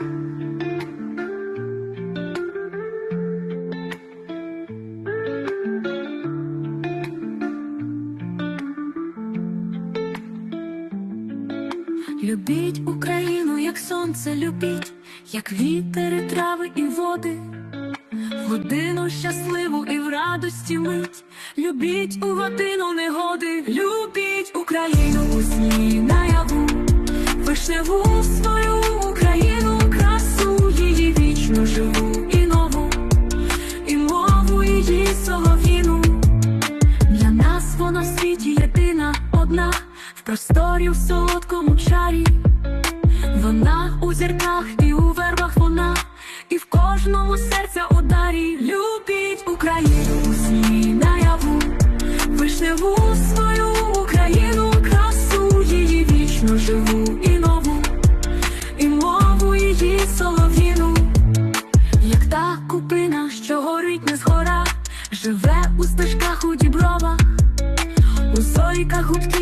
Любіть Україну, як сонце, любіть, як вітер, і трави і води, в годину щасливу і в радості мить. Любіть у годину негоди, любіть Україну у сні наяву, вишневу її живу і нову, і мову її солов'їну. Для нас вона в світі єдина одна, в просторі в солодкому чарі. Вона у зірках і у вербах вона, і в кожному серця ударі. Любіть Україну у сні наяву, вишневу свою Україну, красу її вічно живу живе у стежках у дібровах, у зоріках у і